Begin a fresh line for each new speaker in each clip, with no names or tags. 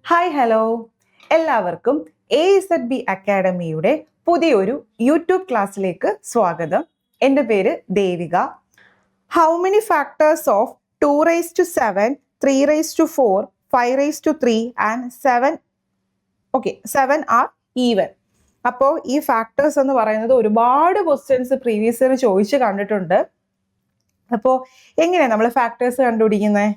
Hi hello എല്ലാവർക്കും A Z B അക്കാഡമിയുടെ പുതിയൊരു യൂട്യൂബ് ക്ലാസ്സിലേക്ക് സ്വാഗതം. എന്റെ പേര് Devika. How many factors of two raise to seven three raise to four five raise to three and seven okay seven are even അപ്പോൾ ഈ factors എന്ന് പറയുന്നത് ഒരുപാട് ക്വസ്റ്റ്യൻസ് പ്രീവിയസ് ഇയർ ചോദിച്ച് കണ്ടിട്ടുണ്ട്. അപ്പോൾ എങ്ങനെയാണ് നമ്മൾ ഫാക്ടേഴ്സ് കണ്ടുപിടിക്കുന്നത്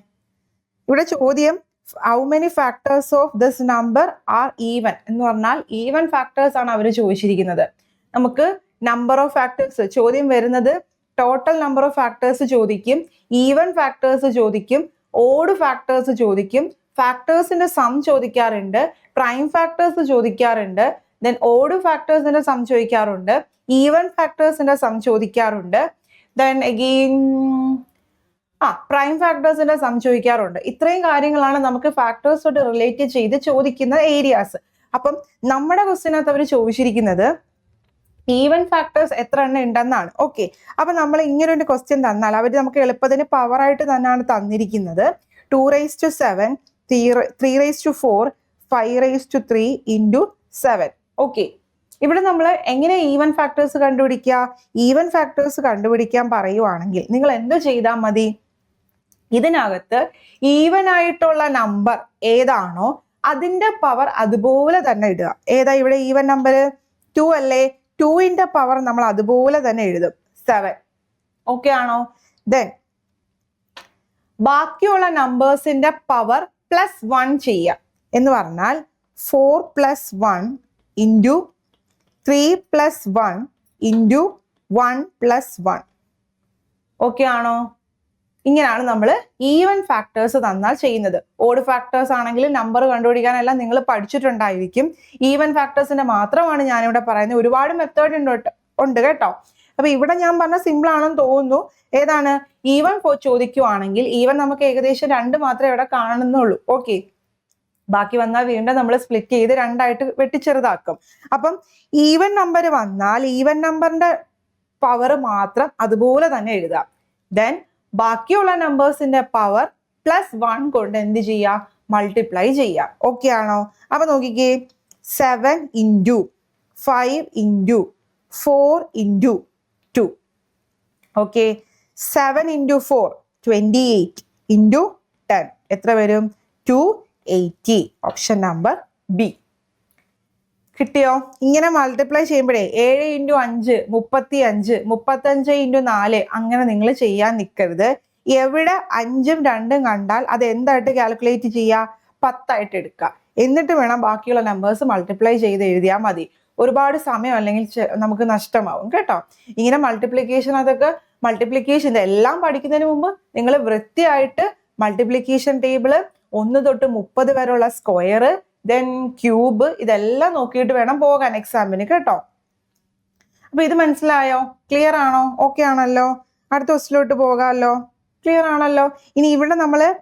ഇവിടെ ചോദ്യം how many factors of this number are even എന്ന് പറഞ്ഞാൽ ഈവൻ ഫാക്ടേഴ്സ് ആണ് അവർ ചോദിച്ചിരിക്കുന്നത്. നമുക്ക് നമ്പർ ഓഫ് ഫാക്ടേഴ്സ് ചോദ്യം വരുന്നത് ടോട്ടൽ നമ്പർ ഓഫ് ഫാക്ടേഴ്സ് ചോദിക്കും ഈവൻ ഫാക്ടേഴ്സ് ചോദിക്കും ഓഡ് ഫാക്ടേഴ്സ് ചോദിക്കും ഫാക്ടേഴ്സിന്റെ സം ചോദിക്കാറുണ്ട് പ്രൈം ഫാക്ടേഴ്സ് ചോദിക്കാറുണ്ട് ദെൻ ഓഡ് ഫാക്ടേഴ്സിന്റെ സം ചോദിക്കാറുണ്ട് ഈവൻ ഫാക്ടേഴ്സിന്റെ സം ചോദിക്കാറുണ്ട്. ദെൻ അഗെയിൻ ആ പ്രൈം ഫാക്ടേഴ്സിനെ സം ചോദിക്കാറുണ്ട് ഇത്രയും കാര്യങ്ങളാണ് നമുക്ക് ഫാക്ടേഴ്സോട് റിലേറ്റ് ചെയ്ത് ചോദിക്കുന്ന ഏരിയാസ് അപ്പം നമ്മുടെ ക്വസ്റ്റിനകത്ത് അവർ ചോദിച്ചിരിക്കുന്നത് ഈവൻ ഫാക്ടേഴ്സ് എത്ര എണ്ണം ഉണ്ടെന്നാണ്. ഓക്കെ അപ്പൊ നമ്മൾ ഇങ്ങനെ ഒരു ക്വസ്റ്റ്യൻ തന്നാൽ അവർ നമുക്ക് എളുപ്പത്തിന് പവർ ആയിട്ട് തന്നെയാണ് തന്നിരിക്കുന്നത്. Two raise to seven three raise to four five raise to three into seven okay ഇവിടെ നമ്മൾ എങ്ങനെ ഈവൻ ഫാക്ടേഴ്സ് കണ്ടുപിടിക്കുക? ഈവൻ ഫാക്ടേഴ്സ് കണ്ടുപിടിക്കാൻ പറയുവാണെങ്കിൽ നിങ്ങൾ എന്തോ ചെയ്താൽ മതി? ഇതിനകത്ത് ഈവൻ ആയിട്ടുള്ള നമ്പർ ഏതാണോ അതിന്റെ പവർ അതുപോലെ തന്നെ ഇടുക. ഏതാ ഇവിടെ ഈവൻ നമ്പർ ടു അല്ലേ? ടുവിന്റെ പവർ നമ്മൾ അതുപോലെ തന്നെ എഴുതും. സെവൻ ഓക്കെ ആണോ? ദെൻ ബാക്കിയുള്ള നമ്പേഴ്സിന്റെ പവർ പ്ലസ് വൺ ചെയ്യുക. എന്ന് പറഞ്ഞാൽ four plus one into three plus one into one plus one okay ആണോ? ഇങ്ങനെയാണ് നമ്മൾ ഈവൻ ഫാക്ടേഴ്സ് തന്നാൽ ചെയ്യുന്നത്. ഓഡ് ഫാക്ടേഴ്സ് ആണെങ്കിൽ നമ്പർ കണ്ടുപിടിക്കാനെല്ലാം നിങ്ങൾ പഠിച്ചിട്ടുണ്ടായിരിക്കും. ഈവൻ ഫാക്ടേഴ്സിന്റെ മാത്രമാണ് ഞാനിവിടെ പറയുന്നത്. ഒരുപാട് മെത്തേഡ് ഉണ്ട് ഉണ്ട് കേട്ടോ. അപ്പൊ ഇവിടെ ഞാൻ പറഞ്ഞ സിമ്പിൾ ആണെന്ന് തോന്നുന്നു. ഏതാണ്? ഈവൻ ചോദിക്കുവാണെങ്കിൽ ഈവൻ നമുക്ക് ഏകദേശം രണ്ട് മാത്രമേ ഇവിടെ കാണുന്നുള്ളൂ. ഓക്കെ ബാക്കി വന്നാൽ വീണ്ടും നമ്മൾ സ്പ്ലിറ്റ് ചെയ്ത് രണ്ടായിട്ട് വെട്ടിച്ചെറുതാക്കും. അപ്പം ഈവൻ നമ്പർ വന്നാൽ ഈവൻ നമ്പറിന്റെ പവർ മാത്രം അതുപോലെ തന്നെ എഴുതാം. ദെൻ ബാക്കിയുള്ള നമ്പേഴ്സിന്റെ പവർ പ്ലസ് വൺ കൊണ്ട് എന്ത് ചെയ്യാം? മൾട്ടിപ്ലൈ ചെയ്യാം. ഓക്കെ ആണോ? അപ്പൊ നോക്കിക്കേ. Seven into five into four into two okay seven into four twenty eight into ten എത്ര വരും? Two eighty option number B കിട്ടിയോ? ഇങ്ങനെ മൾട്ടിപ്ലൈ ചെയ്യുമ്പോഴേ ഏഴ് ഇന്റു അഞ്ച് മുപ്പത്തി അഞ്ച് മുപ്പത്തഞ്ച് ഇന്റു നാല് അങ്ങനെ നിങ്ങൾ ചെയ്യാൻ നിൽക്കരുത് എവിടെ അഞ്ചും രണ്ടും കണ്ടാൽ അത് എന്തായിട്ട് കാൽക്കുലേറ്റ് ചെയ്യുക പത്തായിട്ട് എടുക്കുക. എന്നിട്ട് വേണം ബാക്കിയുള്ള നമ്പേഴ്സ് മൾട്ടിപ്ലൈ ചെയ്ത് എഴുതിയാൽ മതി. ഒരുപാട് സമയം അല്ലെങ്കിൽ നമുക്ക് നഷ്ടമാവും കേട്ടോ. ഇങ്ങനെ മൾട്ടിപ്ലിക്കേഷൻ അതൊക്കെ മൾട്ടിപ്ലിക്കേഷൻ ഇതെല്ലാം പഠിക്കുന്നതിന് മുമ്പ് നിങ്ങൾ വൃത്തിയായിട്ട് മൾട്ടിപ്ലിക്കേഷൻ ടേബിൾ ഒന്ന് തൊട്ട് മുപ്പത് വരെയുള്ള സ്ക്വയർ ദെൻ ക്യൂബ് ഇതെല്ലാം നോക്കിയിട്ട് വേണം പോകാൻ എക്സാമിന് കേട്ടോ. അപ്പൊ ഇത് മനസ്സിലായോ? ക്ലിയർ ആണോ? ഓക്കെ ആണല്ലോ? അടുത്ത ക്വസ്റ്റിലോട്ട് പോകാമല്ലോ? ക്ലിയർ ആണല്ലോ? ഇനി ഇവിടെ നമ്മൾ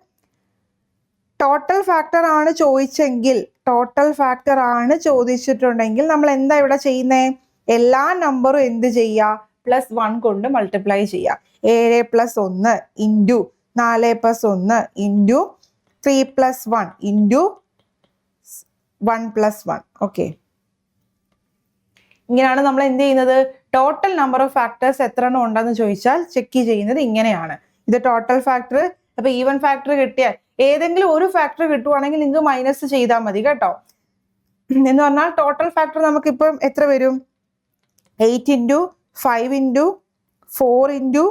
ടോട്ടൽ ഫാക്ടർ ആണ് ചോദിച്ചെങ്കിൽ ടോട്ടൽ ഫാക്ടർ ആണ് ചോദിച്ചിട്ടുണ്ടെങ്കിൽ നമ്മൾ എന്താ ഇവിടെ ചെയ്യുന്നേ? എല്ലാ നമ്പറും എന്ത് ചെയ്യുക? പ്ലസ് വൺ കൊണ്ട് മൾട്ടിപ്ലൈ ചെയ്യുക. ഏഴ് പ്ലസ് ഒന്ന് ഇന്റു നാല് പ്ലസ് ഒന്ന് into three plus one into one plus one okay ഇങ്ങനെയാണ് നമ്മൾ എന്ത് ചെയ്യുന്നത്? ടോട്ടൽ നമ്പർ ഓഫ് ഫാക്ടേഴ്സ് എത്ര എണ്ണം ഉണ്ടെന്ന് ചോദിച്ചാൽ ചെക്ക് ചെയ്യുന്നത് ഇങ്ങനെയാണ്. ഇത് ടോട്ടൽ ഫാക്ടർ അപ്പൊ ഈവൻ ഫാക്ടർ കിട്ടിയാൽ ഏതെങ്കിലും ഒരു ഫാക്ടർ കിട്ടുവാണെങ്കിൽ നിങ്ങൾക്ക് മൈനസ് ചെയ്താൽ മതി കേട്ടോ. എന്ന് പറഞ്ഞാൽ ടോട്ടൽ ഫാക്ടർ നമുക്കിപ്പം എത്ര വരും? Eight into five into four into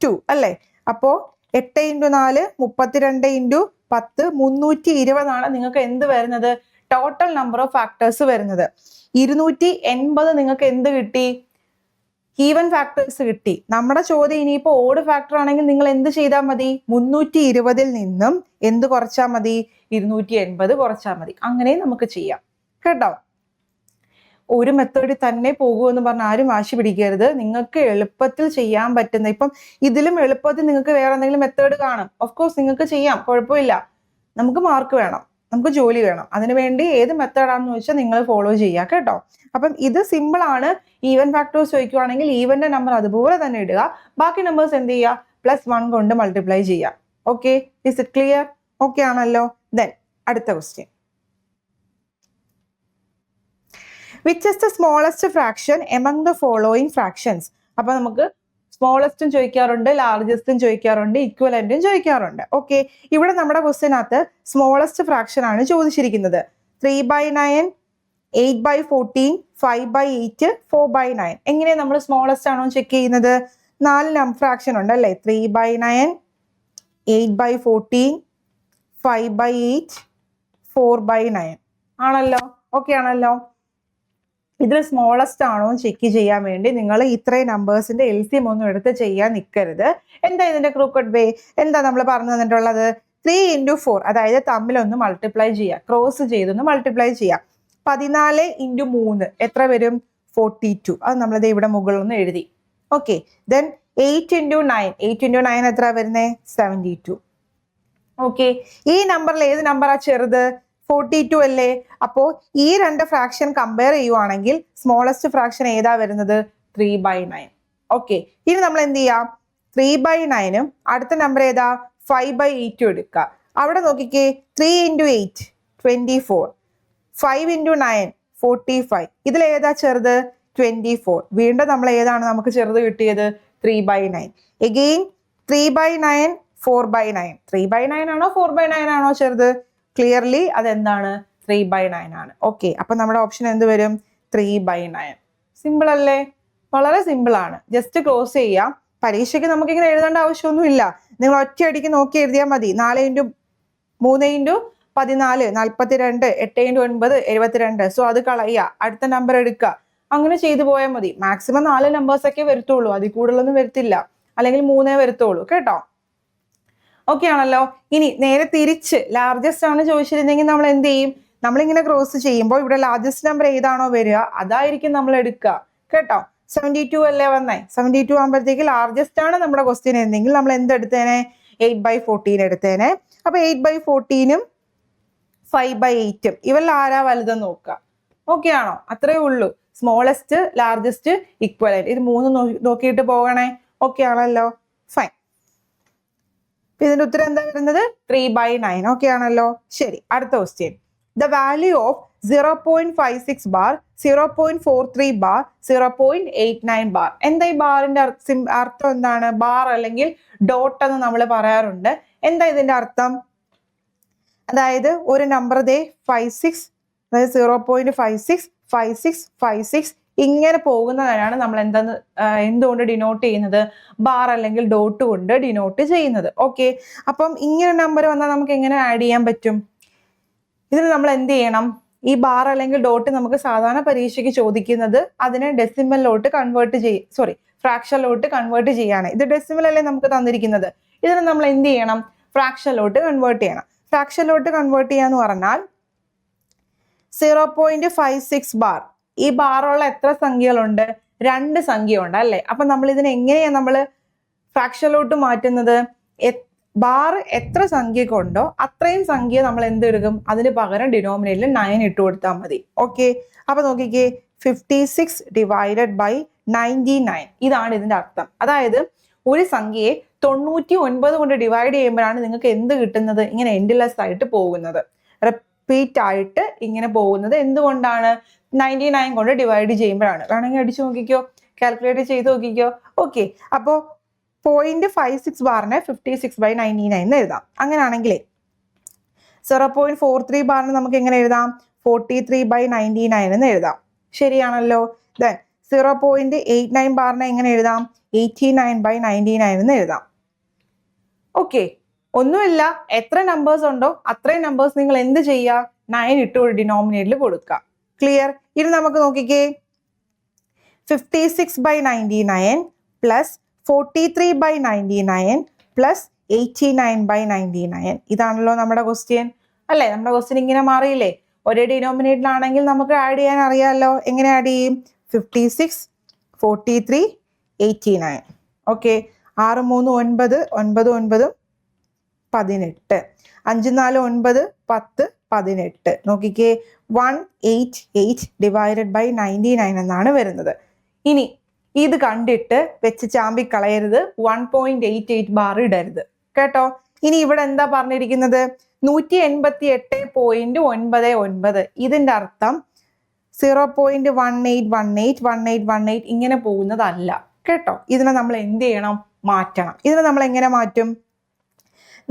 two അല്ലേ? അപ്പോൾ എട്ട് ഇന്റു നാല് മുപ്പത്തിരണ്ട് ഇന്റു പത്ത് മുന്നൂറ്റി ഇരുപതാണ് നിങ്ങൾക്ക് എന്ത് വരുന്നത്? ടോട്ടൽ നമ്പർ ഓഫ് ഫാക്ടേഴ്സ് വരുന്നത്. ഇരുന്നൂറ്റി എൺപത് നിങ്ങൾക്ക് എന്ത് കിട്ടി? ഈവൻ ഫാക്ടേഴ്സ് കിട്ടി. നമ്മുടെ ചോദ്യം ഇനിയിപ്പോൾ ഓട് ഫാക്ടർ ആണെങ്കിൽ നിങ്ങൾ എന്ത് ചെയ്താൽ മതി? മുന്നൂറ്റി ഇരുപതിൽ നിന്നും എന്ത് കുറച്ചാൽ മതി? ഇരുന്നൂറ്റി എൺപത് കുറച്ചാൽ മതി. അങ്ങനെ നമുക്ക് ചെയ്യാം. കേട്ടോ? ഒരു മെത്തേഡിൽ തന്നെ പോകുമെന്ന് പറഞ്ഞ് ആരും വാശി പിടിക്കരുത്. നിങ്ങൾക്ക് എളുപ്പത്തിൽ ചെയ്യാൻ പറ്റുന്ന ഇപ്പം ഇതിലും എളുപ്പത്തിൽ നിങ്ങൾക്ക് വേറെ എന്തെങ്കിലും മെത്തേഡ് കാണും. ഓഫ് കോഴ്സ് നിങ്ങൾക്ക് ചെയ്യാം. കുഴപ്പമില്ല. നമുക്ക് മാർക്ക് വേണം. നമുക്ക് ജോലി വേണം. അതിനുവേണ്ടി ഏത് മെത്തേഡാണെന്ന് വെച്ചാൽ നിങ്ങൾ ഫോളോ ചെയ്യുക കേട്ടോ? അപ്പം ഇത് സിമ്പിൾ ആണ്. ഈവൻ ഫാക്ടേഴ്സ് ചോദിക്കുവാണെങ്കിൽ ഈവന്റെ നമ്പർ അതുപോലെ തന്നെ ഇടുക. ബാക്കി നമ്പേഴ്സ് എന്ത് ചെയ്യുക പ്ലസ് വൺ കൊണ്ട് മൾട്ടിപ്ലൈ ചെയ്യുക okay is it clear okay ആണല്ലോ. ദെൻ അടുത്ത question which is the smallest fraction among the following fractions അപ്പോൾ നമുക്ക് സ്മോളസ്റ്റും ചോദിക്കാറുണ്ട് ലാർജസ്റ്റും ചോദിക്കാറുണ്ട് ഇക്വലന്റും ചോദിക്കാറുണ്ട്. ഓക്കെ ഇവിടെ നമ്മുടെ ക്വസ്റ്റ്യനകത്ത് സ്മോളസ്റ്റ് ഫ്രാക്ഷൻ ആണ് ചോദിച്ചിരിക്കുന്നത്. Three by nine eight by fourteen five by eight four by nine എങ്ങനെയാണ് നമ്മൾ സ്മോളസ്റ്റ് ആണോ ചെക്ക് ചെയ്യുന്നത്? നാല് നം ഫ്രാക്ഷൻ ഉണ്ട് അല്ലേ? Three by nine eight by fourteen five by eight four by nine ആണല്ലോ? ഓക്കെ ആണല്ലോ? ഇതിൽ സ്മോളസ്റ്റ് ആണോ ചെക്ക് ചെയ്യാൻ വേണ്ടി നിങ്ങൾ ഇത്രയും നമ്പേഴ്സിന്റെ എൽ സി എം ഒന്നും എടുത്ത് ചെയ്യാൻ നിൽക്കരുത് എന്താ ഇതിന്റെ ക്രൂക്കഡ് വേ എന്താ നമ്മൾ പറഞ്ഞു തന്നിട്ടുള്ളത്? ത്രീ ഇന്റു ഫോർ അതായത് തമ്മിലൊന്ന് മൾട്ടിപ്ലൈ ചെയ്യുക ക്രോസ് ചെയ്തൊന്ന് മൾട്ടിപ്ലൈ ചെയ്യുക പതിനാല് ഇന്റു മൂന്ന് എത്ര വരും? ഫോർട്ടി ടു അത് നമ്മളിത് ഇവിടെ മുകളിൽ ഒന്ന് എഴുതി. Okay then eight into nine eight into nine എത്ര വരുന്നത് സെവന്റി ടു ഓക്കെ ഈ നമ്പറിൽ ഏത് നമ്പറാ ചെറുത്? ഫോർട്ടി ടു അല്ലേ? അപ്പോൾ ഈ രണ്ട് ഫ്രാക്ഷൻ കമ്പയർ ചെയ്യുവാണെങ്കിൽ സ്മോളസ്റ്റ് ഫ്രാക്ഷൻ ഏതാ വരുന്നത്? ത്രീ ബൈ നയൻ ഓക്കെ ഇനി നമ്മൾ എന്ത് ചെയ്യാം? ത്രീ ബൈ നയനും അടുത്ത നമ്പർ ഏതാ? ഫൈവ് ബൈ എയ്റ്റും എടുക്കുക അവിടെ നോക്കിക്കേ. Three into eight twenty four five into nine forty five ഇതിൽ ഏതാ ചെറുത്? ട്വന്റി ഫോർ വീണ്ടും നമ്മൾ ഏതാണ് നമുക്ക് ചെറുത് കിട്ടിയത്? Three by nine again three by nine four by nine three by nine ആണോ ഫോർ ബൈ നയൻ ആണോ ചെറുത്? ക്ലിയർലി അതെന്താണ്? ത്രീ ബൈ നയൻ ആണ്. ഓക്കെ അപ്പൊ നമ്മുടെ ഓപ്ഷൻ എന്ത് വരും? ത്രീ ബൈ നയൻ സിമ്പിൾ അല്ലേ? വളരെ സിമ്പിൾ ആണ്. ജസ്റ്റ് ക്ലോസ് ചെയ്യാം. പരീക്ഷയ്ക്ക് നമുക്ക് ഇങ്ങനെ എഴുതേണ്ട ആവശ്യമൊന്നുമില്ല. നിങ്ങൾ ഒറ്റയടിക്ക് നോക്കി എഴുതിയാൽ മതി. നാല് ഇന്റു മൂന്ന് ഇന്റു പതിനാല് നാൽപ്പത്തിരണ്ട് എട്ട് ഇന്റു ഒൻപത് എഴുപത്തിരണ്ട്. സോ അത് കളയുക. അടുത്ത നമ്പർ എടുക്കുക. അങ്ങനെ ചെയ്തു പോയാൽ മതി. മാക്സിമം നാല് നമ്പേഴ്സൊക്കെ വരത്തുള്ളൂ. അതിൽ കൂടുതലൊന്നും വരത്തില്ല. അല്ലെങ്കിൽ മൂന്നേ വരത്തുള്ളൂ. കേട്ടോ? ഓക്കെ ആണല്ലോ. ഇനി നേരെ തിരിച്ച് ലാർജസ്റ്റ് ആണ് ചോദിച്ചിരുന്നെങ്കിൽ നമ്മൾ എന്ത് ചെയ്യും? നമ്മളിങ്ങനെ ക്രോസ് ചെയ്യുമ്പോൾ ഇവിടെ ലാർജസ്റ്റ് നമ്പർ ഏതാണോ വരിക അതായിരിക്കും നമ്മൾ എടുക്കുക. കേട്ടോ? സെവന്റി ടു അല്ലേ വന്നേ? സെവന്റി ടു ആകുമ്പോഴത്തേക്ക് ലാർജസ്റ്റ് ആണ് നമ്മുടെ ക്വസ്റ്റ്യൻ എന്നെങ്കിൽ നമ്മൾ എന്തെടുത്തേനെ എയ്റ്റ് ബൈ ഫോർട്ടീൻ എടുത്തേനെ. അപ്പൊ എയ്റ്റ് ബൈ ഫോർട്ടീനും ഫൈവ് ബൈ എയ്റ്റും ഇവരിൽ ആരാ വലുതെന്ന് നോക്കുക. ഓക്കെ ആണോ? അത്രേ ഉള്ളൂ. സ്മോളസ്റ്റ് ലാർജസ്റ്റ് ഇക്വലന്റ് ഇത് മൂന്ന് നോക്കിയിട്ട് പോകണേ. ഓക്കെ ആണല്ലോ? ഫൈൻ ഇതിന്റെ ഉത്തരം എന്താ വരുന്നത്? ത്രീ ബൈ നയൻ ഓക്കെ ആണല്ലോ. ശരി അടുത്ത question the value of zero point five six bar zero point four three bar zero point eight nine bar എന്താ ഈ ബാറിന്റെ അർത്ഥം? എന്താണ്? ബാർ അല്ലെങ്കിൽ ഡോട്ട് എന്ന് നമ്മൾ പറയാറുണ്ട്. എന്താ ഇതിന്റെ അർത്ഥം? അതായത് ഒരു നമ്പർ ദേ ഫൈവ് സിക്സ് അതായത് zero point five six five six five six ഇങ്ങനെ പോകുന്നതിനാണ് നമ്മൾ എന്തെന്ന് എന്തുകൊണ്ട് ഡിനോട്ട് ചെയ്യുന്നത്? ബാർ അല്ലെങ്കിൽ ഡോട്ട് കൊണ്ട് ഡിനോട്ട് ചെയ്യുന്നത്. ഓക്കെ അപ്പം ഇങ്ങനെ നമ്പർ വന്നാൽ നമുക്ക് എങ്ങനെ ആഡ് ചെയ്യാൻ പറ്റും? ഇതിന് നമ്മൾ എന്ത് ചെയ്യണം? ഈ ബാർ അല്ലെങ്കിൽ ഡോട്ട് നമുക്ക് സാധാരണ പരീക്ഷയ്ക്ക് ചോദിക്കുന്നത് അതിനെ ഡെസിമലിലോട്ട് കൺവേർട്ട് ചെയ്യ സോറി ഫ്രാക്ഷനിലോട്ട് കൺവേർട്ട് ചെയ്യാണ്. ഇത് ഡെസിമൽ അല്ലേ നമുക്ക് തന്നിരിക്കുന്നത്? ഇതിന് നമ്മൾ എന്ത് ചെയ്യണം? ഫ്രാക്ഷനിലോട്ട് കൺവേർട്ട് ചെയ്യണം. ഫ്രാക്ഷനിലോട്ട് കൺവേർട്ട് ചെയ്യാന്ന് പറഞ്ഞാൽ zero point five six bar ഈ ബാറുള്ള എത്ര സംഖ്യകളുണ്ട്? രണ്ട് സംഖ്യ ഉണ്ട് അല്ലേ? അപ്പൊ നമ്മൾ ഇതിനെ എങ്ങനെയാണ് നമ്മൾ ഫ്രാക്ഷനിലോട്ട് മാറ്റുന്നത് ബാർ എത്ര സംഖ്യക്കുണ്ടോ അത്രയും സംഖ്യ നമ്മൾ എന്തെടുക്കും? അതിന് പകരം ഡിനോമിനേറ്റിൽ നയൻ ഇട്ട് കൊടുത്താൽ മതി. ഓക്കെ അപ്പൊ നോക്കിക്കേ. Fifty six divided by ninety nine ഇതാണ് ഇതിന്റെ അർത്ഥം. അതായത് ഒരു സംഖ്യയെ തൊണ്ണൂറ്റി ഒൻപത് കൊണ്ട് ഡിവൈഡ് ചെയ്യുമ്പോഴാണ് നിങ്ങൾക്ക് എന്ത് കിട്ടുന്നത്? ഇങ്ങനെ എൻഡ്ലെസ് ആയിട്ട് പോകുന്നത്. റിപ്പീറ്റ് ആയിട്ട് ഇങ്ങനെ പോകുന്നത് എന്തുകൊണ്ടാണ്? നയന്റി നയൻ കൊണ്ട് ഡിവൈഡ് ചെയ്യുമ്പോഴാണ്. വേണമെങ്കിൽ അടിച്ചു നോക്കിക്കോ കാൽക്കുലേറ്റ് ചെയ്ത് നോക്കിക്കോ. ഓക്കെ അപ്പോൾ point five six ബാറിനെ fifty six by ninety nine എന്ന് എഴുതാം. അങ്ങനെയാണെങ്കിലേ സീറോ പോയിന്റ് ഫോർ ത്രീ ബാറിന് നമുക്ക് എങ്ങനെ എഴുതാം? Forty three by ninety nine എന്ന് എഴുതാം. ശരിയാണല്ലോ. Then zero point eight nine ബാറിനെ എങ്ങനെ എഴുതാം? Eighty nine by ninety nine എന്ന് എഴുതാം. ഓക്കെ ഒന്നുമില്ല. എത്ര നമ്പേഴ്സ് ഉണ്ടോ അത്രയും നമ്പേഴ്സ് നിങ്ങൾ എന്ത് ചെയ്യുക? നയൻ ഇട്ട് ഒരു ഡിനോമിനേറ്ററിൽ കൊടുക്കുക. ക്ലിയർ ഇനി നമുക്ക് നോക്കിക്കേ. Fifty six by ninety nine plus forty three by ninety nine plus eighty nine by ninety nine ഇതാണല്ലോ നമ്മുടെ ക്വസ്റ്റ്യൻ അല്ലേ? നമ്മുടെ ക്വസ്റ്റ്യൻ ഇങ്ങനെ മാറിയില്ലേ? ഒരേ ഡിനോമിനേറ്ററിലാണെങ്കിൽ നമുക്ക് ആഡ് ചെയ്യാൻ അറിയാമല്ലോ എങ്ങനെ ആഡ് ചെയ്യും? Fifty six forty three eighty nine okay ആറ് മൂന്ന് ഒൻപത് ഒൻപത് ഒൻപതും പതിനെട്ട്. അഞ്ച് നാല് ഒൻപത് പത്ത് പതിനെട്ട്. നോക്കിക്കേ one eight eight divided by ninety nine എന്നാണ് വരുന്നത്. ഇനി ഇത് കണ്ടിട്ട് വെച്ച് ചാമ്പി കളയരുത് one point eight eight bar ഇടരുത്. കേട്ടോ? ഇനി ഇവിടെ എന്താ പറഞ്ഞിരിക്കുന്നത്? നൂറ്റി എൺപത്തി എട്ട് പോയിന്റ് ഒൻപത് ഒൻപത്. ഇതിന്റെ അർത്ഥം zero point one eight one eight one eight one eight ഇങ്ങനെ പോകുന്നതല്ല. കേട്ടോ? ഇതിനെ നമ്മൾ എന്ത് ചെയ്യണം? മാറ്റണം. ഇതിനെ നമ്മൾ എങ്ങനെ മാറ്റും?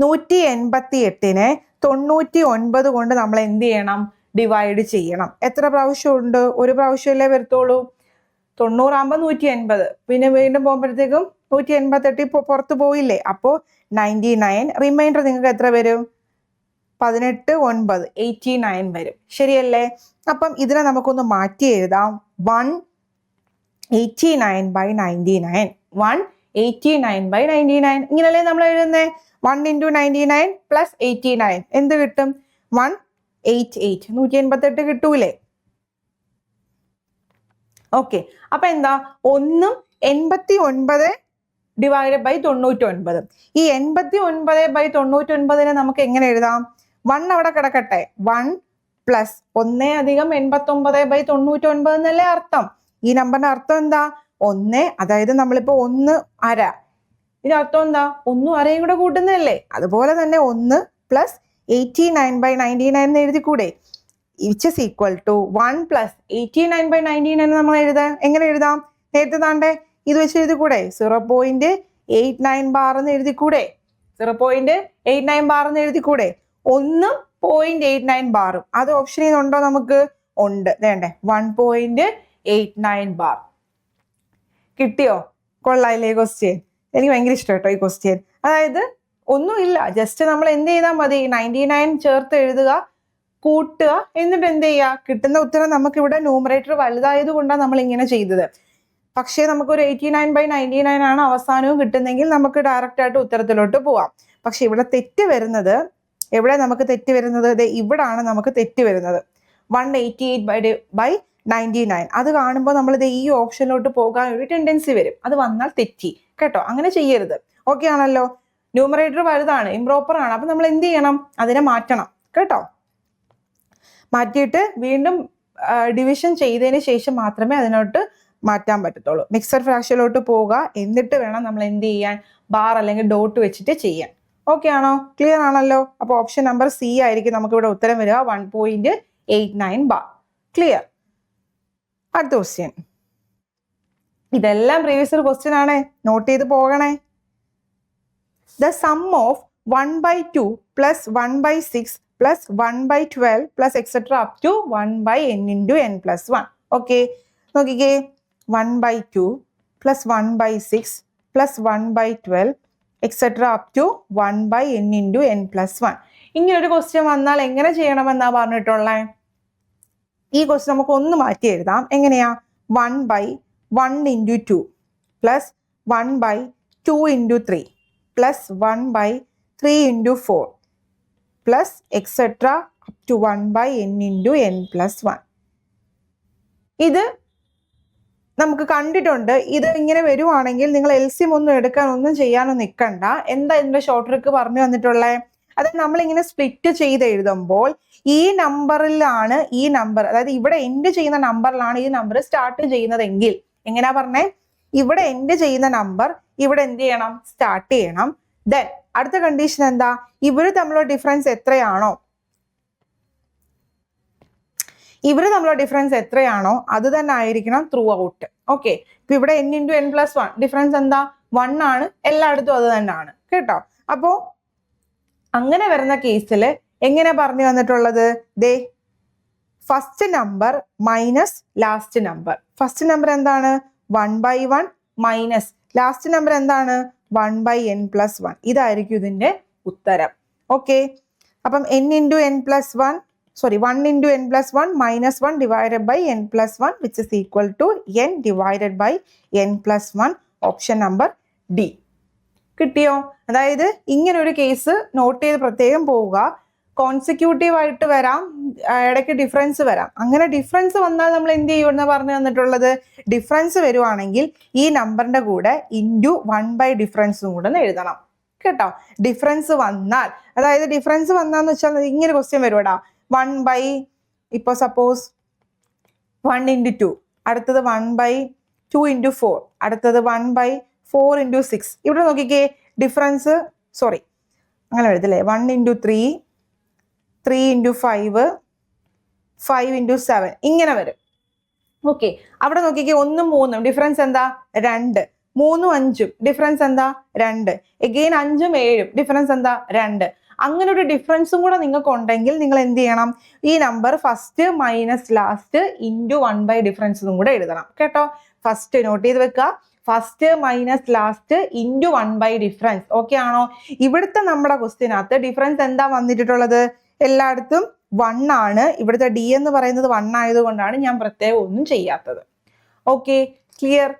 നൂറ്റി എൺപത്തി എട്ടിനെ തൊണ്ണൂറ്റി ഒൻപത് കൊണ്ട് നമ്മൾ എന്ത് ചെയ്യണം? ഡിവൈഡ് ചെയ്യണം. എത്ര പ്രാവശ്യം ഉണ്ട് ഒരു പ്രാവശ്യമല്ലേ വരത്തുള്ളൂ? തൊണ്ണൂറാകുമ്പോൾ നൂറ്റി എൺപത് പിന്നെ വീണ്ടും പോകുമ്പോഴത്തേക്കും നൂറ്റി എൺപത്തെട്ടിൽ പുറത്ത് പോയില്ലേ? അപ്പോൾ നയന്റി നയൻ റിമൈൻഡർ നിങ്ങൾക്ക് എത്ര വരും? പതിനെട്ട് ഒൻപത്. എയ്റ്റി നയൻ വരും. ശരിയല്ലേ? അപ്പം ഇതിനെ നമുക്കൊന്ന് മാറ്റി എഴുതാം. One eighty nine by ninety nine one eighty nine by ninety nine ഇങ്ങനല്ലേ നമ്മൾ എഴുതുന്നത് one into ninety nine plus eighty nine എന്ത് കിട്ടും? വൺ എയ്റ്റ് എയ്റ്റ് നൂറ്റി എൺപത്തെട്ട് കിട്ടൂലേ? ഓക്കെ അപ്പൊ എന്താ? ഒന്നും എൺപത്തി ഒൻപത് ഡിവൈഡ് ബൈ തൊണ്ണൂറ്റി ഒൻപത് ഈ എൺപത്തി ഒൻപത് ബൈ തൊണ്ണൂറ്റി ഒൻപതിനെ നമുക്ക് എങ്ങനെ എഴുതാം? വൺ അവിടെ കിടക്കട്ടെ. വൺ പ്ലസ് ഒന്നേ അധികം എൺപത്തി ഒമ്പത് ബൈ തൊണ്ണൂറ്റി ഒൻപത് എന്നല്ലേ അർത്ഥം. ഈ നമ്പറിന്റെ അർത്ഥം എന്താ? ഒന്ന് അതായത് നമ്മളിപ്പോ ഒന്ന് അര. ഇതിന്റെ അർത്ഥം എന്താ? ഒന്നും അരയും കൂടെ കൂട്ടുന്നതല്ലേ? അതുപോലെ തന്നെ ഒന്ന് plus eighty nine by ninety nine എന്ന് എഴുതിക്കൂടെ? Which is equal to one plus eighty nine by ninety nine നമ്മൾ എഴുതാം എങ്ങനെ എഴുതാം? നേരത്തെ താണ്ടേ ഇത് വെച്ച് എഴുതിക്കൂടെ? Zero point eight nine bar എന്ന് എഴുതിക്കൂടെ? Zero point eight nine bar എന്ന് എഴുതിക്കൂടെ? ഒന്നും പോയിന്റ് എയ്റ്റ് നയൻ ബാറും അത് ഓപ്ഷനിൽ ഉണ്ടോ നമുക്ക്? ഉണ്ട്. വേണ്ടേ one point eight nine bar കിട്ടിയോ? കൊള്ളായില്ലേ ക്വസ്റ്റ്യൻ എനിക്ക് ഭയങ്കര ഇഷ്ടം കേട്ടോ ഈ ക്വസ്റ്റ്യൻ അതായത് ഒന്നുമില്ല ജസ്റ്റ് നമ്മൾ എന്ത് ചെയ്താൽ മതി. നയന്റി നയൻ ചേർത്ത് എഴുതുക കൂട്ടുക എന്നിട്ട് എന്ത് ചെയ്യുക? കിട്ടുന്ന ഉത്തരം നമുക്ക് ഇവിടെ ന്യൂമറേറ്റർ വലുതായത് കൊണ്ടാണ് നമ്മൾ ഇങ്ങനെ ചെയ്തത്. പക്ഷേ നമുക്കൊരു eighty nine by ninety nine ആണ് അവസാനവും കിട്ടുന്നെങ്കിൽ നമുക്ക് ഡയറക്റ്റ് ആയിട്ട് ഉത്തരത്തിലോട്ട് പോവാം. പക്ഷെ ഇവിടെ തെറ്റ് വരുന്നത് എവിടെ നമുക്ക് തെറ്റ് വരുന്നത്? ദേ ഇവിടാണ് നമുക്ക് തെറ്റ് വരുന്നത്. One eighty eight by by ninety nine അത് കാണുമ്പോൾ നമ്മൾ ഇത് ഈ ഓപ്ഷനിലോട്ട് പോകാൻ ഒരു ടെൻഡൻസി വരും. അത് വന്നാൽ തെറ്റി. കേട്ടോ? അങ്ങനെ ചെയ്യരുത്. ഓക്കെ ആണല്ലോ? ന്യൂമറേറ്റർ വലുതാണ് ഇംപ്രോപ്പർ ആണ്. അപ്പൊ നമ്മൾ എന്ത് ചെയ്യണം? അതിനെ മാറ്റണം. കേട്ടോ? മാറ്റിയിട്ട് വീണ്ടും ഡിവിഷൻ ചെയ്തതിന് ശേഷം മാത്രമേ അതിനോട്ട് മാറ്റാൻ പറ്റത്തുള്ളൂ. മിക്സർ ഫ്രാക്ഷനിലോട്ട് പോവുക എന്നിട്ട് വേണം നമ്മൾ എന്ത് ചെയ്യാൻ? ബാർ അല്ലെങ്കിൽ ഡോട്ട് വെച്ചിട്ട് ചെയ്യാൻ. ഓക്കെ ആണോ? ക്ലിയർ ആണല്ലോ? അപ്പോൾ ഓപ്ഷൻ നമ്പർ സി ആയിരിക്കും നമുക്ക് ഇവിടെ ഉത്തരം വരിക. One point eight nine bar clear അടുത്ത ക്വസ്റ്റ്യൻ ഇതെല്ലാം പ്രീവിയസ് ഒരു ക്വസ്റ്റ്യൻ ആണ്. നോട്ട് ചെയ്ത് പോകണേ. The sum of one by two plus one by six plus one by twelve plus etcetera up to one by n into n plus one okay നോക്കിക്കേ. One by two plus one by six plus one by twelve etcetera up to one by n into n plus one ഇങ്ങനെ ഒരു question വന്നാൽ എങ്ങനെ ചെയ്യണമെന്നാ പറഞ്ഞിട്ടുള്ളത് ഈ question നമുക്ക് ഒന്ന് മാറ്റി എഴുതാം. എങ്ങനെയാ? One by one into two plus one by two into three plus one by three into four plus etcetera up to one by n into n plus one ഇത് നമുക്ക് കണ്ടിട്ടുണ്ട്. ഇത് ഇങ്ങനെ വരുവാണെങ്കിൽ നിങ്ങൾ എൽ സിം ഒന്നും എടുക്കാൻ ഒന്നും ചെയ്യാനൊന്നും നിൽക്കണ്ട എന്താ ഇതിന്റെ ഷോർട്ട് ട്രിക്ക് പറഞ്ഞു തന്നിട്ടുള്ളത് അത് നമ്മളിങ്ങനെ സ്പ്ലിറ്റ് ചെയ്ത് എഴുതുമ്പോൾ ഈ നമ്പറിലാണ് ഈ നമ്പർ അതായത് ഇവിടെ എൻഡ് ചെയ്യുന്ന നമ്പറിലാണ് ഈ നമ്പർ സ്റ്റാർട്ട് ചെയ്യുന്നതെങ്കിൽ എങ്ങനെയാ പറഞ്ഞേ? ഇവിടെ എൻഡ് ചെയ്യുന്ന നമ്പർ ഇവിടെ എന്ത് ചെയ്യണം? സ്റ്റാർട്ട് ചെയ്യണം. ദെൻ അടുത്ത കണ്ടീഷൻ എന്താ? ഇവർ തമ്മിലുള്ള ഡിഫറൻസ് എത്രയാണോ? ഇവർ തമ്മിലുള്ള ഡിഫറൻസ് എത്രയാണോ? അത് തന്നെ ആയിരിക്കണം ത്രൂ ഔട്ട് ഓക്കെ ഇപ്പൊ ഇവിടെ n into n plus one difference എന്താ? വൺ ആണ്. എല്ലായിടത്തും അത് തന്നെയാണ്. കേട്ടോ? അപ്പോ അങ്ങനെ വരുന്ന കേസിൽ എങ്ങനെ പറഞ്ഞു വന്നിട്ടുള്ളത്? ദേ first number minus last number first number എന്താണ്? One by one minus last number എന്താണ്? One by n plus one ഇതായിരിക്കും ഇതിന്റെ ഉത്തരം. ഓക്കെ അപ്പം n into n plus one sorry one into n plus one minus one divided by n plus one which is equal to n divided by n plus one option number D കിട്ടിയോ? അതായത് ഇങ്ങനൊരു case not ചെയ്ത് പ്രത്യേകം പോവുക. Consecutive ആയിട്ട് വരാം. ഇടയ്ക്ക് difference വരാം. അങ്ങനെ ഡിഫറൻസ് വന്നാൽ നമ്മൾ എന്ത് ചെയ്യുമെന്ന് പറഞ്ഞു തന്നിട്ടുള്ളത് ഡിഫറൻസ് വരുവാണെങ്കിൽ ഈ നമ്പറിന്റെ കൂടെ ഇന്റു വൺ ബൈ ഡിഫറൻസും കൂടെ എഴുതണം. കേട്ടോ? ഡിഫറൻസ് വന്നാൽ അതായത് ഡിഫറൻസ് വന്നാന്ന് വെച്ചാൽ ഇങ്ങനെ ക്വസ്റ്റ്യൻ വരുവാടാ. വൺ ബൈ ഇപ്പോൾ സപ്പോസ് വൺ ഇന്റു ടു അടുത്തത് one by two into four അടുത്തത് one by four into six ഇവിടെ നോക്കിക്കേ ഡിഫറൻസ് സോറി അങ്ങനെ എഴുതില്ലേ one into three three into five five into seven ഇങ്ങനെ വരും. ഓക്കെ അവിടെ നോക്കിക്കേ ഒന്നും മൂന്നും. ഡിഫറൻസ് എന്താ? രണ്ട്. മൂന്നും അഞ്ചും. ഡിഫറൻസ് എന്താ? രണ്ട്. എഗെയിൻ അഞ്ചും ഏഴും. ഡിഫറൻസ് എന്താ? രണ്ട്. അങ്ങനെ ഒരു ഡിഫറൻസും കൂടെ നിങ്ങൾക്ക് ഉണ്ടെങ്കിൽ നിങ്ങൾ എന്ത് ചെയ്യണം? ഈ number first minus last into one by ഡിഫറൻസും കൂടെ എഴുതണം. കേട്ടോ? ഫസ്റ്റ് നോട്ട് ചെയ്ത് വെക്കുക. First minus last into one by difference okay ആണോ? ഇവിടുത്തെ നമ്മുടെ ക്വസ്റ്റിനകത്ത് ഡിഫറൻസ് എന്താ വന്നിട്ടുള്ളത്? എല്ലായിടത്തും വൺ ആണ്. ഇവിടുത്തെ ഡി എന്ന് പറയുന്നത് വൺ ആയതുകൊണ്ടാണ് ഞാൻ പ്രത്യേകം ഒന്നും ചെയ്യാത്തത്. ഓക്കെ ക്ലിയർ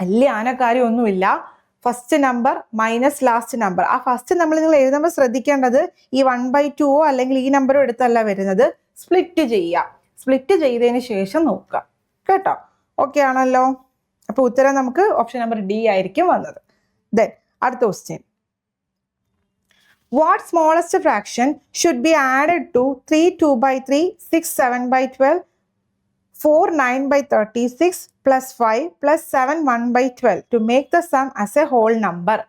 വലിയ ആനക്കാര്യമൊന്നുമില്ല first number minus last number ആ ഫസ്റ്റ് നമ്മൾ നിങ്ങൾ എഴുതുമ്പോൾ ശ്രദ്ധിക്കേണ്ടത് ഈ വൺ ബൈ ടുവോ അല്ലെങ്കിൽ ഈ നമ്പറോ എടുത്തല്ല വരുന്നത്. സ്പ്ലിറ്റ് ചെയ്യുക. സ്പ്ലിറ്റ് ചെയ്തതിന് ശേഷം നോക്കാം കേട്ടോ? ഓക്കെ ആണല്ലോ? അപ്പോൾ ഉത്തരം നമുക്ക് ഓപ്ഷൻ നമ്പർ ഡി ആയിരിക്കും വന്നത്. ദെൻ അടുത്ത question what smallest fraction should be added to three two by three six seven by twelve four nine by thirty six plus five plus seven one by twelve to make the sum as a whole number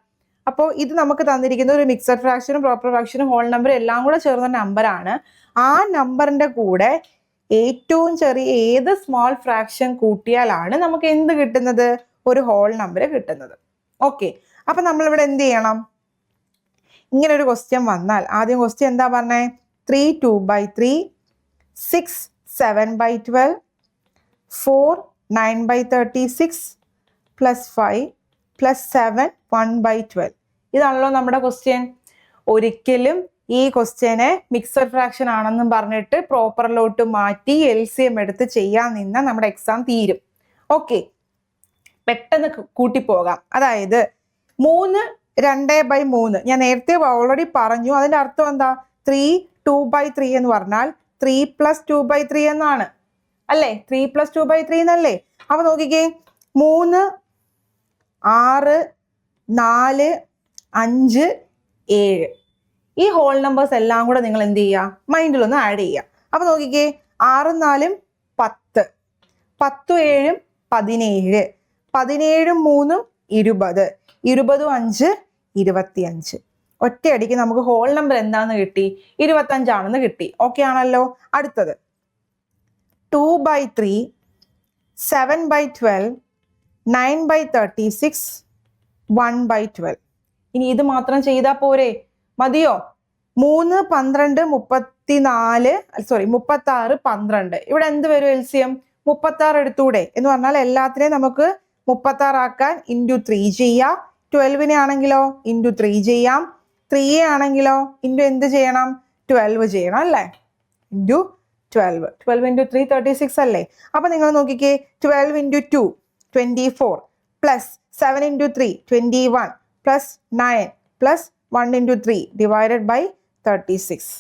അപ്പോൾ ഇത് നമുക്ക് തന്നിരിക്കുന്ന ഒരു mixed ഫ്രാക്ഷനും proper ഫ്രാക്ഷനും whole നമ്പറും എല്ലാം കൂടെ ചേർന്ന നമ്പറാണ് ആ നമ്പറിന്റെ കൂടെ ഏറ്റവും ചെറിയ ഏത് സ്മോൾ ഫ്രാക്ഷൻ കൂട്ടിയാലാണ് നമുക്ക് എന്ത് കിട്ടുന്നത്? ഒരു ഹോൾ നമ്പർ കിട്ടുന്നത്. ഓക്കെ അപ്പൊ നമ്മളിവിടെ എന്ത് ചെയ്യണം? ഇങ്ങനെ ഒരു ക്വസ്റ്റ്യൻ വന്നാൽ ആദ്യം ക്വസ്റ്റ്യൻ എന്താ പറഞ്ഞേ? Three two by three six seven by twelve four nine by thirty six plus five plus seven one by twelve ഇതാണല്ലോ നമ്മുടെ ക്വസ്റ്റ്യൻ ഒരിക്കലും ഈ ക്വസ്റ്റ്യനെ മിക്സഡ് ഫ്രാക്ഷൻ ആണെന്നും പറഞ്ഞിട്ട് പ്രോപ്പറിലോട്ട് മാറ്റി എൽ സി എം എടുത്ത് ചെയ്യാൻ നിന്ന് നമ്മുടെ എക്സാം തീരും. ഓക്കെ പെട്ടെന്ന് കൂട്ടിപ്പോകാം. അതായത് മൂന്ന് രണ്ട് ബൈ മൂന്ന്. ഞാൻ നേരത്തെ ഓൾറെഡി പറഞ്ഞു. അതിന്റെ അർത്ഥം എന്താ? ത്രീ ടു ബൈ ത്രീ എന്ന് പറഞ്ഞാൽ three plus two by three എന്നാണ്. അല്ലേ? Three plus two by three എന്നല്ലേ? അപ്പൊ നോക്കിക്കേ. മൂന്ന് ആറ് നാല് അഞ്ച് ഏഴ്. ഈ ഹോൾ നമ്പേഴ്സ് എല്ലാം കൂടെ നിങ്ങൾ എന്ത് ചെയ്യുക? മൈൻഡിലൊന്ന് ആഡ് ചെയ്യുക. അപ്പൊ നോക്കിക്കേ. ആറും നാലും പത്ത്. പത്തും ഏഴും പതിനേഴ്. പതിനേഴും മൂന്നും ഇരുപത്. ഇരുപതും അഞ്ച് ഇരുപത്തിയഞ്ച്. ഒറ്റയടിക്ക് നമുക്ക് ഹോൾ നമ്പർ എന്താണെന്ന് കിട്ടി? ഇരുപത്തഞ്ചാണെന്ന് കിട്ടി. ഓക്കെ ആണല്ലോ? അടുത്തത്. Two by three seven by twelve nine by thirty six one by twelve ഇനി ഇത് മാത്രം ചെയ്താൽ പോരെ. മതിയോ? മൂന്ന് പന്ത്രണ്ട് മുപ്പത്തിനാല് സോറി മുപ്പത്തി ആറ് പന്ത്രണ്ട്. ഇവിടെ എന്ത് വരും എൽ സി എം മുപ്പത്തി ആറ് എടുത്തൂടെ. എന്ന് പറഞ്ഞാൽ എല്ലാത്തിനെയും നമുക്ക് മുപ്പത്തി ആറാക്കാൻ ഇന്റു ത്രീ ചെയ്യാം. ട്വൽവിനെ ആണെങ്കിലോ? ഇന്റു ത്രീ ചെയ്യാം. ത്രീയെ ആണെങ്കിലോ? ഇന്റു എന്ത് ചെയ്യണം? ട്വൽവ് ചെയ്യണം അല്ലേ? Into twelve twelve into three thirty six അല്ലേ? അപ്പോൾ നിങ്ങൾ നോക്കിക്കേ. Twelve into two twenty four plus seven into three twenty one plus nine plus one into three divided by thirty six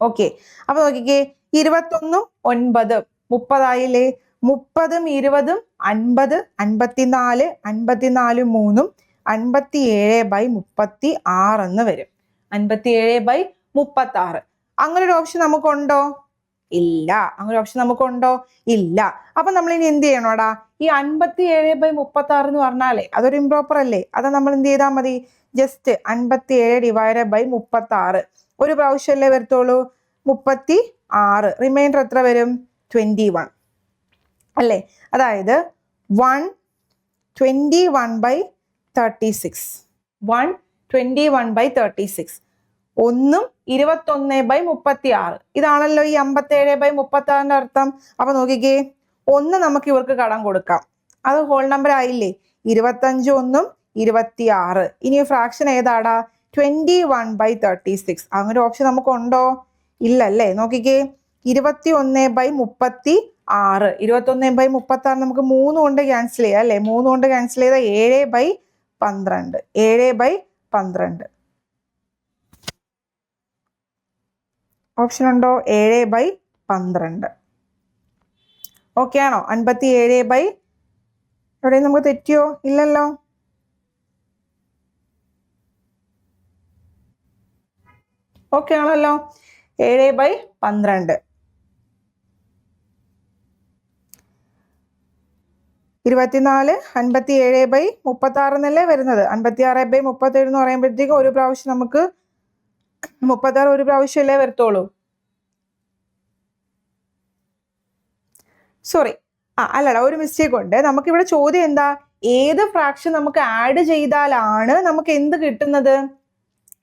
okay അപ്പം നോക്കിക്കേ. ഇരുപത്തൊന്നും ഒൻപത്. മുപ്പതായില്ലേ? മുപ്പതും ഇരുപതും അൻപത് അൻപത്തിനാല് അൻപത്തിനാല് മൂന്നും അൻപത്തി ഏഴ് ബൈ മുപ്പത്തി ആറ് എന്ന് വരും. അൻപത്തി ഏഴ് ബൈ മുപ്പത്തി ആറ് അങ്ങനെ ഒരു ഓപ്ഷൻ നമുക്കുണ്ടോ? ഇല്ല. അങ്ങനെ ഓപ്ഷൻ നമുക്കുണ്ടോ? ഇല്ല. അപ്പൊ നമ്മൾ ഇനി എന്ത് ചെയ്യണോടാ? ഈ അൻപത്തി ഏഴ് ബൈ മുപ്പത്തി ആറ് എന്ന് പറഞ്ഞാലേ അതൊരു ഇംപ്രോപ്പർ അല്ലേ? അത് നമ്മൾ എന്ത് ചെയ്താൽ മതി? ജസ്റ്റ് അൻപത്തി ഏഴ് ഡിവൈഡ് ബൈ മുപ്പത്തി ആറ് ഒരു പ്രാവശ്യമല്ലേ വരത്തുള്ളൂ? മുപ്പത്തി ആറ് റിമൈൻഡർ എത്ര വരും? ട്വന്റി വൺ അല്ലേ? അതായത് one twenty one by thirty six one twenty one by thirty six ഒന്നും ഇരുപത്തൊന്ന് ബൈ മുപ്പത്തി ആറ് ഇതാണല്ലോ ഈ അമ്പത്തേഴ് ബൈ മുപ്പത്തി ആറിന്റെ അർത്ഥം. അപ്പൊ നോക്കിക്കേ. ഒന്ന് നമുക്ക് ഇവർക്ക് കടം കൊടുക്കാം. അത് ഹോൾ നമ്പർ ആയില്ലേ? ഇരുപത്തഞ്ച് ഒന്നും ഇരുപത്തി ആറ് ഇനി ഫ്രാക്ഷൻ ഏതാടാ? Twenty one by thirty six അങ്ങനെ ഓപ്ഷൻ നമുക്ക് ഉണ്ടോ ഇല്ലല്ലേ? നോക്കിക്കേ. ഇരുപത്തി ഒന്ന് ബൈ മുപ്പത്തി ആറ്. ഇരുപത്തി ഒന്ന് ബൈ മുപ്പത്തി ആറ് നമുക്ക് മൂന്ന് കൊണ്ട് ക്യാൻസൽ ചെയ്യാം അല്ലേ? മൂന്ന് കൊണ്ട് ക്യാൻസൽ ചെയ്താൽ ഏഴ് ബൈ പന്ത്രണ്ട്. ഏഴ് ബൈ പന്ത്രണ്ട്. ഓപ്ഷൻ ഉണ്ടോ? ഏഴ് ബൈ പന്ത്രണ്ട്. ഓക്കെ ആണോ? അൻപത്തി ഏഴ് ബൈ എവിടെ നമുക്ക് തെറ്റിയോ? ഇല്ലല്ലോ. ഓക്കെ ആണല്ലോ. ഏഴ് ബൈ പന്ത്രണ്ട്. ഇരുപത്തിനാല് അൻപത്തി ഏഴ് ബൈ മുപ്പത്തി ആറ് എന്നല്ലേ വരുന്നത്? അൻപത്തി ആറ് ബൈ മുപ്പത്തി ഏഴ് എന്ന് പറയുമ്പോഴത്തേക്കും ഒരു പ്രാവശ്യം നമുക്ക് മുപ്പത്തി ആറ് ഒരു പ്രാവശ്യമല്ലേ വരത്തുള്ളൂ? സോറി ആ അല്ലടാ ഒരു മിസ്റ്റേക്ക് ഉണ്ട്. നമുക്ക് ഇവിടെ ചോദ്യം എന്താ? ഏത് ഫ്രാക്ഷൻ നമുക്ക് ആഡ് ചെയ്താലാണ് നമുക്ക് എന്ത് കിട്ടുന്നത്?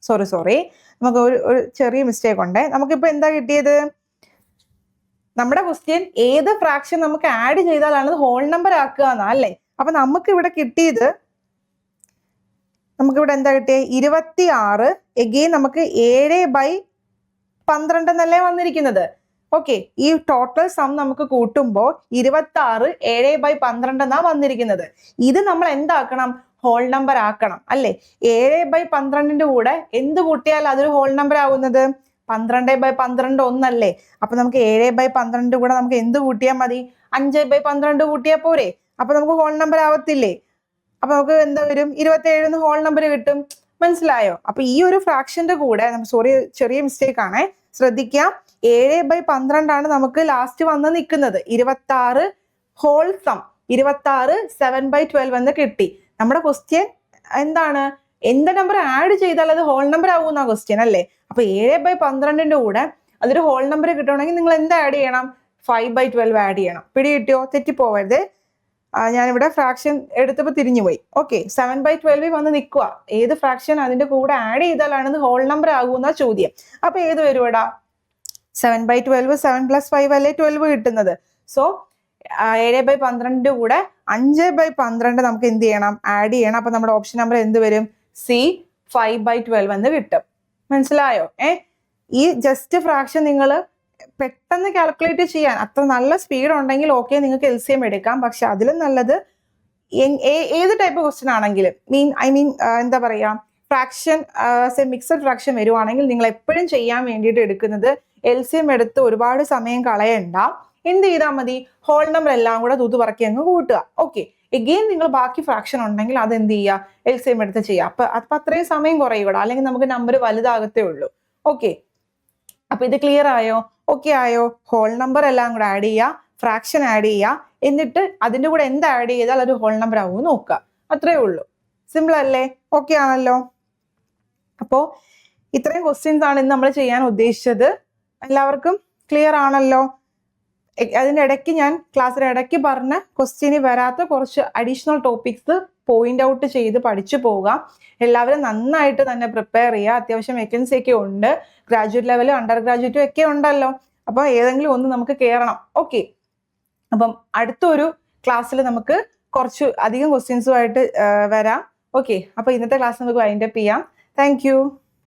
സോറി സോറി നമുക്ക് ഒരു ഒരു ചെറിയ മിസ്റ്റേക്ക് ഉണ്ട്. നമുക്കിപ്പോൾ എന്താ കിട്ടിയത്? നമ്മുടെ ക്വസ്റ്റ്യൻ ഏത് ഫ്രാക്ഷൻ നമുക്ക് ആഡ് ചെയ്താലാണ് ഹോൾ നമ്പർ ആക്കുക എന്നാ അല്ലേ? അപ്പൊ നമുക്ക് ഇവിടെ കിട്ടിയത് നമുക്കിവിടെ എന്താ കിട്ടിയത് ഇരുപത്തി ആറ് എഗെയിൻ നമുക്ക് ഏഴ് ബൈ പന്ത്രണ്ട് എന്നല്ലേ വന്നിരിക്കുന്നത്. ഓക്കെ ഈ ടോട്ടൽ സം നമുക്ക് കൂട്ടുമ്പോൾ ഇരുപത്തി ആറ് ഏഴ് ബൈ പന്ത്രണ്ട് എന്നാ വന്നിരിക്കുന്നത്. ഇത് നമ്മൾ എന്താക്കണം? ഹോൾ നമ്പർ ആക്കണം അല്ലേ? ഏഴ് ബൈ പന്ത്രണ്ടിന്റെ കൂടെ എന്ത് കൂട്ടിയാൽ അതൊരു ഹോൾ നമ്പർ ആവുന്നത്? പന്ത്രണ്ട് ബൈ പന്ത്രണ്ട് ഒന്നല്ലേ? അപ്പൊ നമുക്ക് ഏഴ് ബൈ പന്ത്രണ്ട് കൂടെ നമുക്ക് എന്ത് കൂട്ടിയാൽ മതി? അഞ്ച് ബൈ പന്ത്രണ്ട് കൂട്ടിയാൽ പോരെ? അപ്പൊ നമുക്ക് ഹോൾ നമ്പർ ആവത്തില്ലേ? അപ്പൊ നമുക്ക് എന്താ വരും? ഇരുപത്തി ഏഴിന് ഹോൾ നമ്പർ കിട്ടും. മനസ്സിലായോ? അപ്പൊ ഈ ഒരു ഫ്രാക്ഷന്റെ കൂടെ സോറി ചെറിയ മിസ്റ്റേക്ക് ആണേ. ശ്രദ്ധിക്കാം. ഏഴ് ബൈ പന്ത്രണ്ടാണ് നമുക്ക് ലാസ്റ്റ് വന്ന് നിൽക്കുന്നത്. ഇരുപത്തി ആറ് ഹോൾ സം ഇരുപത്തി ആറ് സെവൻ ബൈ ട്വൽവ് എന്ന് കിട്ടി. നമ്മുടെ ക്വസ്റ്റ്യൻ എന്താണ്? എന്ത് നമ്പർ ആഡ് ചെയ്താൽ അത് ഹോൾ നമ്പർ ആകുന്ന ക്വസ്റ്റ്യൻ അല്ലേ? അപ്പൊ ഏഴ് ബൈ പന്ത്രണ്ടിന്റെ കൂടെ അതൊരു ഹോൾ നമ്പർ കിട്ടണമെങ്കിൽ നിങ്ങൾ എന്ത് ആഡ് ചെയ്യണം? ഫൈവ് ബൈ ട്വൽവ് ആഡ് ചെയ്യണം. പിടി കിട്ടിയോ തെറ്റിപ്പോവരുത് ഞാനിവിടെ ഫ്രാക്ഷൻ എടുത്തപ്പോൾ തിരിഞ്ഞുപോയി. ഓക്കെ സെവൻ ബൈ ട്വൽവിൽ വന്ന് നിൽക്കുക ഏത് ഫ്രാക്ഷൻ അതിന്റെ കൂടെ ആഡ് ചെയ്താലാണ് ഹോൾ നമ്പർ ആകുന്ന ചോദ്യം. അപ്പൊ ഏത് വരുവടാ? Seven by twelve seven plus five അല്ലേ ട്വൽവ് കിട്ടുന്നത്. സോ ഏഴ് ബൈ പന്ത്രണ്ടിന്റെ കൂടെ അഞ്ച് ബൈ പന്ത്രണ്ട് നമുക്ക് എന്ത് ചെയ്യണം? ആഡ് ചെയ്യണം. അപ്പൊ നമ്മുടെ ഓപ്ഷൻ നമ്പർ എന്ത് വരും? സി ഫൈവ് ബൈ ട്വൽവ് എന്ന് കിട്ടും. മനസ്സിലായോ? ഏ? ഈ ജസ്റ്റ് ഫ്രാക്ഷൻ നിങ്ങൾ പെട്ടെന്ന് കാൽക്കുലേറ്റ് ചെയ്യാൻ അത്ര നല്ല സ്പീഡ് ഉണ്ടെങ്കിൽ ഓക്കെ നിങ്ങൾക്ക് എൽ സി എം എടുക്കാം. പക്ഷെ അതിലും നല്ലത് ഏത് ടൈപ്പ് ക്വസ്റ്റ്യൻ ആണെങ്കിലും മീൻ ഐ മീൻ എന്താ പറയാ ഫ്രാക്ഷൻ മിക്സഡ് ഫ്രാക്ഷൻ വരുവാണെങ്കിൽ നിങ്ങൾ എപ്പോഴും ചെയ്യാൻ വേണ്ടിയിട്ട് എടുക്കുന്നത് എൽ സി എം എടുത്ത് ഒരുപാട് സമയം കളയണ്ട. എന്ത് ചെയ്താൽ മതി? ഹോൾ നമ്പർ എല്ലാം കൂടെ തൂത്ത് പറക്കി അങ്ങ് കൂട്ടുക. ഓക്കെ എഗെയിൻ നിങ്ങൾ ബാക്കി ഫ്രാക്ഷൻ ഉണ്ടെങ്കിൽ അത് എന്ത് ചെയ്യുക എൽ സി എം എടുത്ത് ചെയ്യുക അപ്പൊ അപ്പൊ അത്രയും സമയം കുറയൂടെ അല്ലെങ്കിൽ നമുക്ക് നമ്പർ വലുതാകത്തേ ഉള്ളൂ. ഓക്കെ അപ്പൊ ഇത് ക്ലിയർ ആയോ? ഓക്കെ ആയോ? ഹോൾ നമ്പർ എല്ലാം കൂടെ ആഡ് ചെയ്യുക ഫ്രാക്ഷൻ ആഡ് ചെയ്യുക എന്നിട്ട് അതിന്റെ കൂടെ എന്ത് ആഡ് ചെയ്താൽ അത് ഹോൾ നമ്പർ ആവും നോക്കുക. അത്രേ ഉള്ളൂ. സിമ്പിൾ അല്ലേ? ഓക്കെ ആണല്ലോ. അപ്പോ ഇത്രയും ക്വസ്റ്റ്യൻസ് ആണ് ഇന്ന് നമ്മൾ ചെയ്യാൻ ഉദ്ദേശിച്ചത്. എല്ലാവർക്കും ക്ലിയർ ആണല്ലോ? ഇടയ്ക്ക് ഞാൻ ക്ലാസ്സിന് ഇടയ്ക്ക് പറഞ്ഞ ക്വസ്റ്റ്യന് വരാത്ത കുറച്ച് അഡീഷണൽ ടോപ്പിക്സ് പോയിന്റ് ഔട്ട് ചെയ്ത് പഠിച്ചു പോവുക എല്ലാവരും നന്നായിട്ട് തന്നെ പ്രിപ്പയർ ചെയ്യുക. അത്യാവശ്യം വേക്കൻസി ഒക്കെ ഉണ്ട്. ഗ്രാജുവേറ്റ് ലെവലും അണ്ടർ ഗ്രാജുവേറ്റും ഒക്കെ ഉണ്ടല്ലോ. അപ്പോൾ ഏതെങ്കിലും ഒന്ന് നമുക്ക് കയറണം ഓക്കെ അപ്പം അടുത്തൊരു ക്ലാസ്സിൽ നമുക്ക് കുറച്ച് അധികം ക്വസ്റ്റ്യൻസുമായിട്ട് വരാം. ഓക്കെ അപ്പോൾ ഇന്നത്തെ ക്ലാസ് നമുക്ക് വൈൻഡപ്പ് ചെയ്യാം. താങ്ക്